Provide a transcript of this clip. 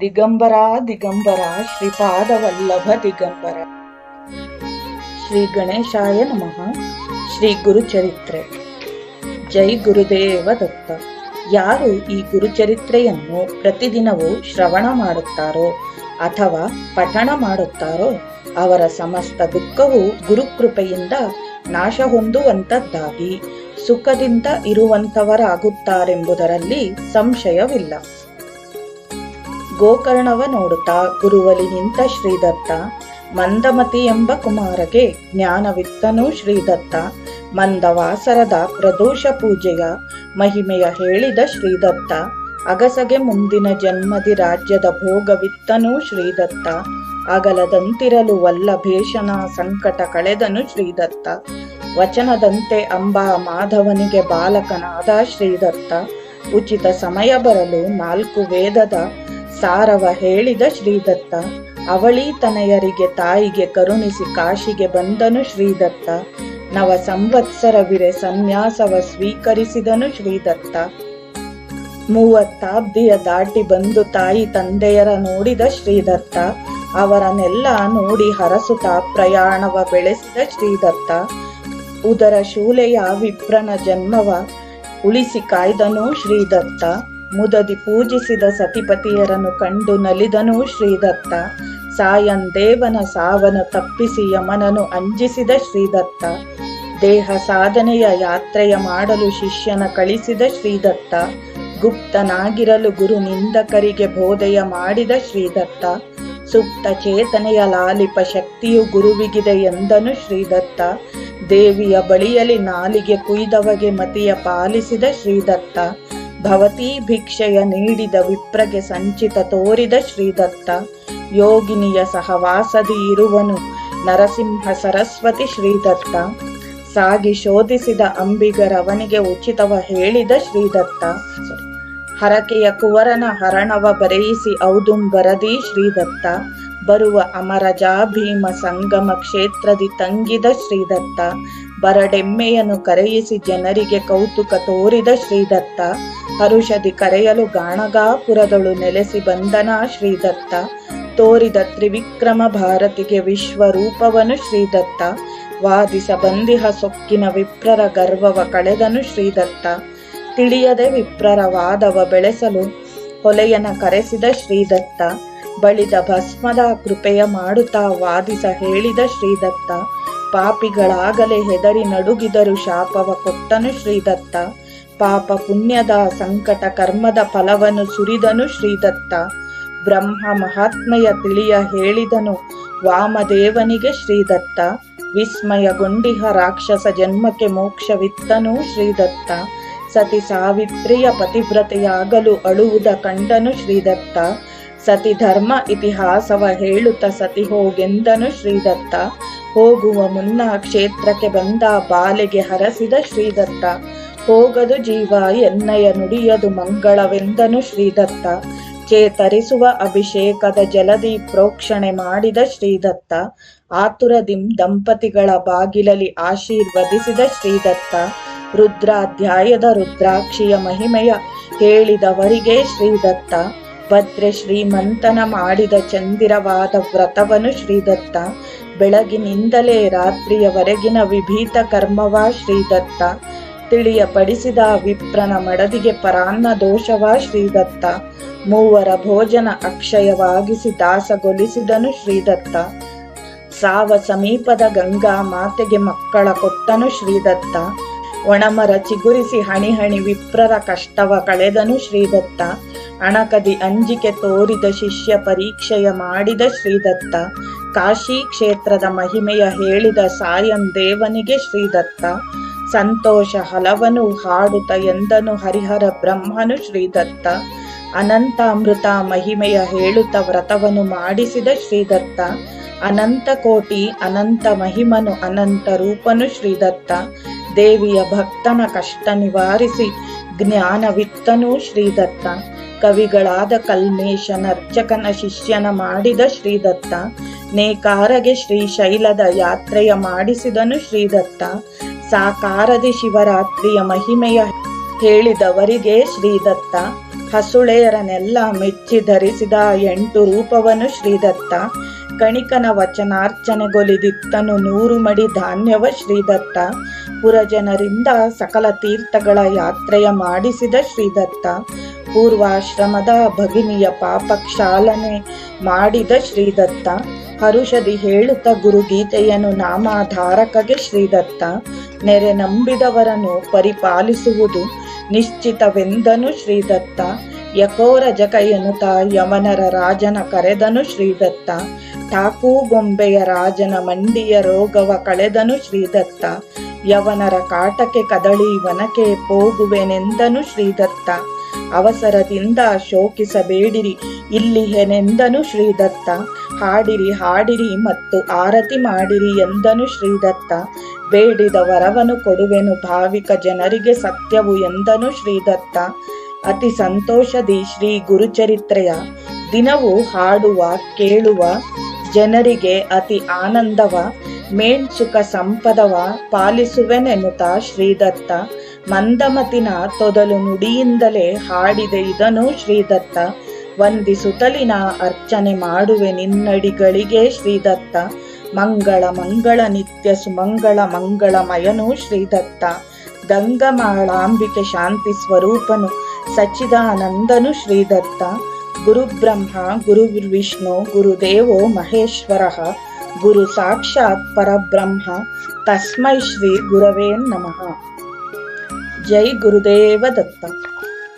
ದಿಗಂಬರ ದಿಗಂಬರ, ಶ್ರೀಪಾದವಲ್ಲಭ ದಿಗಂಬರ. ಶ್ರೀ ಗಣೇಶಾಯ ನಮಃ. ಶ್ರೀ ಗುರುಚರಿತ್ರೆ. ಜೈ ಗುರುದೇವ ದತ್ತ. ಯಾರು ಈ ಗುರುಚರಿತ್ರೆಯನ್ನು ಪ್ರತಿದಿನವೂ ಶ್ರವಣ ಮಾಡುತ್ತಾರೋ ಅಥವಾ ಪಠಣ ಮಾಡುತ್ತಾರೋ ಅವರ ಸಮಸ್ತ ದುಃಖವು ಗುರುಕೃಪೆಯಿಂದ ನಾಶ ಹೊಂದುವಂಥದ್ದಾಗಿ, ಸುಖದಿಂದ ಇರುವಂಥವರಾಗುತ್ತಾರೆಂಬುದರಲ್ಲಿ ಸಂಶಯವಿಲ್ಲ. ಗೋಕರ್ಣವ ನೋಡುತ್ತಾ ಗುರುವಲಿ ನಿಂತ ಶ್ರೀದತ್ತ, ಮಂದಮತಿ ಎಂಬ ಕುಮಾರಗೆ ಜ್ಞಾನವಿತ್ತನು ಶ್ರೀದತ್ತ. ಮಂದವಾಸರದ ಪ್ರದೋಷ ಪೂಜೆಯ ಮಹಿಮೆಯ ಹೇಳಿದ ಶ್ರೀದತ್ತ. ಅಗಸಗೆ ಮುಂದಿನ ಜನ್ಮದಿ ರಾಜ್ಯದ ಭೋಗವಿತ್ತನು ಶ್ರೀದತ್ತ. ಅಗಲದಂತಿರಲು ವಲ್ಲಭೇಷನ ಸಂಕಟ ಕಳೆದನು ಶ್ರೀದತ್ತ. ವಚನದಂತೆ ಅಂಬಾ ಮಾಧವನಿಗೆ ಬಾಲಕನಾದ ಶ್ರೀದತ್ತ. ಉಚಿತ ಸಮಯ ಬರಲು ನಾಲ್ಕು ವೇದದ ಸಾರವ ಹೇಳಿದ ಶ್ರೀದತ್ತ. ಅವಳಿ ತನಯರಿಗೆ ತಾಯಿಗೆ ಕರುಣಿಸಿ ಕಾಶಿಗೆ ಬಂದನು ಶ್ರೀದತ್ತ. ನವ ಸಂವತ್ಸರವಿರೆ ಸನ್ಯಾಸವ ಸ್ವೀಕರಿಸಿದನು ಶ್ರೀದತ್ತ. ಮೂವತ್ತಾಬ್ದಿಯ ದಾಟಿ ಬಂದು ತಾಯಿ ತಂದೆಯರ ನೋಡಿದ ಶ್ರೀದತ್ತ. ಅವರನ್ನೆಲ್ಲ ನೋಡಿ ಹರಸುತ್ತಾ ಪ್ರಯಾಣವ ಬೆಳೆಸಿದ ಶ್ರೀದತ್ತ. ಉದರ ಶೂಲೆಯ ವಿಪ್ರನ ಜನ್ಮವ ಉಳಿಸಿ ಕಾಯ್ದನು ಶ್ರೀದತ್ತ. ಮುದದಿ ಪೂಜಿಸಿದ ಸತಿಪತಿಯರನ್ನು ಕಂಡು ನಲಿದನು ಶ್ರೀದತ್ತ. ಸಾಯಂದೇವನ ಸಾವನ ತಪ್ಪಿಸಿ ಯಮನನು ಅಂಜಿಸಿದ ಶ್ರೀದತ್ತ. ದೇಹ ಸಾಧನೆಯ ಯಾತ್ರೆಯ ಮಾಡಲು ಶಿಷ್ಯನ ಕಳಿಸಿದ ಶ್ರೀದತ್ತ. ಗುಪ್ತನಾಗಿರಲು ಗುರು ನಿಂದಕರಿಗೆ ಬೋಧೆಯ ಮಾಡಿದ ಶ್ರೀದತ್ತ. ಸುಪ್ತ ಚೇತನೆಯ ಲಾಲಿಪ ಶಕ್ತಿಯು ಗುರುವಿಗಿದೆ ಎಂದನು ಶ್ರೀದತ್ತ. ದೇವಿಯ ಬಳಿಯಲ್ಲಿ ನಾಲಿಗೆ ಕುಯ್ದವಗೆ ಮತಿಯ ಪಾಲಿಸಿದ ಶ್ರೀದತ್ತ. ಭವತಿ ಭಿಕ್ಷೆಯ ನೀಡಿದ ವಿಪ್ರಗೆ ಸಂಚಿತ ತೋರಿದ ಶ್ರೀದತ್ತ. ಯೋಗಿನಿಯ ಸಹವಾಸದಿ ಇರುವನು ನರಸಿಂಹ ಸರಸ್ವತಿ ಶ್ರೀದತ್ತ. ಸಾಗಿ ಶೋಧಿಸಿದ ಅಂಬಿಗರವನಿಗೆ ಉಚಿತವ ಹೇಳಿದ ಶ್ರೀದತ್ತ. ಹರಕೆಯ ಕುವರನ ಹರಣವ ಬರೆಯಿಸಿ ಔದುಂಬರದಿ ಶ್ರೀದತ್ತ. ಬರುವ ಅಮರಜಾ ಭೀಮ ಸಂಗಮ ಕ್ಷೇತ್ರದಿ ತಂಗಿದ ಶ್ರೀದತ್ತ. ಬರಡೆಮ್ಮೆಯನ್ನು ಕರೆಯಿಸಿ ಜನರಿಗೆ ಕೌತುಕ ತೋರಿದ ಶ್ರೀದತ್ತ. ಹರುಷದಿ ಕರೆಯಲು ಗಾಣಗಾಪುರದಳು ನೆಲೆಸಿ ಬಂದನ ಶ್ರೀದತ್ತ. ತೋರಿದ ತ್ರಿವಿಕ್ರಮ ಭಾರತಿಗೆ ವಿಶ್ವರೂಪವನು ಶ್ರೀದತ್ತ. ವಾದಿಸ ಬಂದಿಹ ಸೊಕ್ಕಿನ ವಿಪ್ರರ ಗರ್ವವ ಕಳೆದನು ಶ್ರೀದತ್ತ. ತಿಳಿಯದೆ ವಿಪ್ರರ ವಾದವ ಬೆಳೆಸಲು ಹೊಲೆಯನ ಕರೆಸಿದ ಶ್ರೀದತ್ತ. ಬಳಿದ ಭಸ್ಮದ ಕೃಪೆಯ ಮಾಡುತ್ತಾ ವಾದಿಸ ಹೇಳಿದ ಶ್ರೀದತ್ತ. ಪಾಪಿಗಳಾಗಲೇ ಹೆದರಿ ನಡುಗಿದರು ಶಾಪವ ಕೊಟ್ಟನು ಶ್ರೀದತ್ತ. ಪಾಪ ಪುಣ್ಯದ ಸಂಕಟ ಕರ್ಮದ ಫಲವನ್ನು ಸುರಿದನು ಶ್ರೀದತ್ತ. ಬ್ರಹ್ಮ ಮಹಾತ್ಮೆಯ ತಿಳಿಯ ಹೇಳಿದನು ವಾಮದೇವನಿಗೆ ಶ್ರೀದತ್ತ. ವಿಸ್ಮಯಗೊಂಡಿಹ ರಾಕ್ಷಸ ಜನ್ಮಕ್ಕೆ ಮೋಕ್ಷವಿತ್ತನು ಶ್ರೀದತ್ತ. ಸತಿ ಸಾವಿತ್ರಿಯ ಪತಿವ್ರತೆಯಾಗಲು ಅಳುವುದ ಕಂಡನು ಶ್ರೀದತ್ತ. ಸತಿ ಧರ್ಮ ಇತಿಹಾಸವ ಹೇಳುತ್ತ ಸತಿ ಹೋಗೆಂದನು ಶ್ರೀದತ್ತ. ಹೋಗುವ ಮುನ್ನ ಕ್ಷೇತ್ರಕ್ಕೆ ಬಂದ ಬಾಲೆಗೆ ಹರಸಿದ ಶ್ರೀದತ್ತ. ಹೋಗದು ಜೀವ, ಎನ್ನಯ ನುಡಿಯದು ಮಂಗಳವೆಂದನು ಶ್ರೀದತ್ತ. ಚೇತರಿಸುವ ಅಭಿಷೇಕದ ಜಲದಿ ಪ್ರೋಕ್ಷಣೆ ಮಾಡಿದ ಶ್ರೀದತ್ತ. ಆತುರದಿಂ ದಂಪತಿಗಳ ಬಾಗಿಲಲಿ ಆಶೀರ್ವದಿಸಿದ ಶ್ರೀದತ್ತ. ರುದ್ರಾಧ್ಯಾಯದ ರುದ್ರಾಕ್ಷಿಯ ಮಹಿಮೆಯ ಹೇಳಿದವರಿಗೆ ಶ್ರೀದತ್ತ. ಭದ್ರೆ ಶ್ರೀಮಂತನ ಮಾಡಿದ ಚಂದಿರವಾದ ವ್ರತವನು ಶ್ರೀದತ್ತ. ಬೆಳಗಿನಿಂದಲೇ ರಾತ್ರಿಯವರೆಗಿನ ವಿಭೀತ ಕರ್ಮವ ಶ್ರೀದತ್ತ. ತಿಳಿಯಪಡಿಸಿದ ವಿಪ್ರನ ಮಡದಿಗೆ ಪರಾನ್ನ ದೋಷವ ಶ್ರೀದತ್ತ. ಮೂವರ ಭೋಜನ ಅಕ್ಷಯವಾಗಿಸಿ ದಾಸಗೊಲಿಸಿದನು ಶ್ರೀದತ್ತ. ಸಾವ ಸಮೀಪದ ಗಂಗಾ ಮಾತೆಗೆ ಮಕ್ಕಳ ಕೊಟ್ಟನು ಶ್ರೀದತ್ತ. ಒಣಮರ ಚಿಗುರಿಸಿ ಹಣಿ ಹಣಿ ವಿಪ್ರರ ಕಷ್ಟವ ಕಳೆದನು ಶ್ರೀದತ್ತ. ಅಣಕದಿ ಅಂಜಿಕೆ ತೋರಿದ ಶಿಷ್ಯ ಪರೀಕ್ಷೆಯ ಮಾಡಿದ ಶ್ರೀದತ್ತ. ಕಾಶಿ ಕ್ಷೇತ್ರದ ಮಹಿಮೆಯ ಹೇಳಿದ ಸಾಯಂ ದೇವನಿಗೆ ಶ್ರೀದತ್ತ. ಸಂತೋಷ ಹಲವನು ಹಾಡುತ ಎಂದನು ಹರಿಹರ ಬ್ರಹ್ಮನು ಶ್ರೀದತ್ತ. ಅನಂತ ಅಮೃತ ಮಹಿಮೆಯ ಹೇಳುತ್ತ ವ್ರತವನ್ನು ಮಾಡಿಸಿದ ಶ್ರೀದತ್ತ. ಅನಂತ ಕೋಟಿ ಅನಂತ ಮಹಿಮನು ಅನಂತ ರೂಪನು ಶ್ರೀದತ್ತ. ದೇವಿಯ ಭಕ್ತನ ಕಷ್ಟ ನಿವಾರಿಸಿ ಜ್ಞಾನವಿತ್ತನೂ ಶ್ರೀದತ್ತ. ಕವಿಗಳಾದ ಕಲ್ಮೇಶನ ಅರ್ಚಕನ ಶಿಷ್ಯನ ಮಾಡಿದ ಶ್ರೀದತ್ತ. ನೇಕಾರಗೆ ಶ್ರೀಶೈಲದ ಯಾತ್ರೆಯ ಮಾಡಿಸಿದನು ಶ್ರೀದತ್ತ. ಸಾಕಾರದಿ ಶಿವರಾತ್ರಿಯ ಮಹಿಮೆಯ ಹೇಳಿದವರಿಗೆ ಶ್ರೀದತ್ತ. ಹಸುಳೆಯರನ್ನೆಲ್ಲ ಮೆಚ್ಚಿ ಧರಿಸಿದ ಎಂಟು ರೂಪವನು ಶ್ರೀದತ್ತ. ಕಣಿಕನ ವಚನಾರ್ಚನೆಗೊಲಿದಿತ್ತನು ನೂರು ಮಡಿ ಧಾನ್ಯವ ಶ್ರೀದತ್ತ. ಪುರಜನರಿಂದ ಸಕಲ ತೀರ್ಥಗಳ ಯಾತ್ರೆಯ ಮಾಡಿಸಿದ ಶ್ರೀದತ್ತ. ಪೂರ್ವಾಶ್ರಮದ ಭಗಿನಿಯ ಪಾಪ ಕ್ಷಾಲನೆ ಮಾಡಿದ ಶ್ರೀದತ್ತ, ಹರುಷದಿ ಹೇಳುತ್ತ ಗುರುಗೀತೆಯನ್ನು ನಾಮಾಧಾರಕಗೆ ಶ್ರೀದತ್ತ, ನೆರೆ ನಂಬಿದವರನ್ನು ಪರಿಪಾಲಿಸುವುದು ನಿಶ್ಚಿತವೆಂದನು ಶ್ರೀದತ್ತ, ಯಕೋರ ಜಕ ಎನ್ನುತ್ತ ಯಮನರ ರಾಜನ ಕರೆದನು ಶ್ರೀದತ್ತ, ಠಾಕೂ ಗೊಂಬೆಯ ರಾಜನ ಮಂಡಿಯ ರೋಗವ ಕಳೆದನು ಶ್ರೀದತ್ತ, ಯವನರ ಕಾಟಕ್ಕೆ ಕದಳಿ ವನಕೆ ಹೋಗುವೆನೆಂದನು ಶ್ರೀದತ್ತ. ಅವಸರದಿಂದ ಶೋಕಿಸಬೇಡಿರಿ. ಇಲ್ಲಿ ಹೆನೆಂದನು ಶ್ರೀದತ್ತ? ಹಾಡಿರಿ ಹಾಡಿರಿ ಮತ್ತು ಆರತಿ ಮಾಡಿರಿ ಎಂದನು ಶ್ರೀದತ್ತ. ಬೇಡಿದ ವರವನು ಕೊಡುವೆನು ಭಾವಿಕ ಜನರಿಗೆ ಸತ್ಯವು ಎಂದನು ಶ್ರೀದತ್ತ. ಅತಿ ಸಂತೋಷದಿ ಶ್ರೀ ಗುರುಚರಿತ್ರೆಯ. ದಿನವೂ ಹಾಡುವ, ಕೇಳುವ, ಜನರಿಗೆ ಅತಿ ಆನಂದವ. ಮೇಣ್ಸುಖ ಸಂಪದವ ಪಾಲಿಸುವೆನೆನುತ ಶ್ರೀದತ್ತ. ಮಂದಮತಿನ ತೊದಲು ನುಡಿಯಿಂದಲೇ ಹಾಡಿದೆ ಇದನು ಶ್ರೀದತ್ತ. ವಂದಿಸುತ್ತಲಿನ ಅರ್ಚನೆ ಮಾಡುವೆ ನಿನ್ನಡಿಗಳಿಗೆ ಶ್ರೀದತ್ತ. ಮಂಗಳ ಮಂಗಳ ನಿತ್ಯ ಸುಮಂಗಳ ಮಂಗಳಮಯನು ಶ್ರೀದತ್ತ. ಗಂಗಮಾಳಾಂಬಿಕೆ ಶಾಂತಿ ಸ್ವರೂಪನು ಸಚ್ಚಿದಾನಂದನು ಶ್ರೀದತ್ತ. ಗುರುಬ್ರಹ್ಮ, ಗುರುವಿಷ್ಣು, ಗುರುದೇವೋ ಮಹೇಶ್ವರ. ಗುರು ಸಾಕ್ಷಾತ್ ಪರಬ್ರಹ್ಮ. ತಸ್ಮೈ ಶ್ರೀ ಗುರವೇ ನಮಃ. ಜೈ ಗುರುದೇವ ದತ್ತ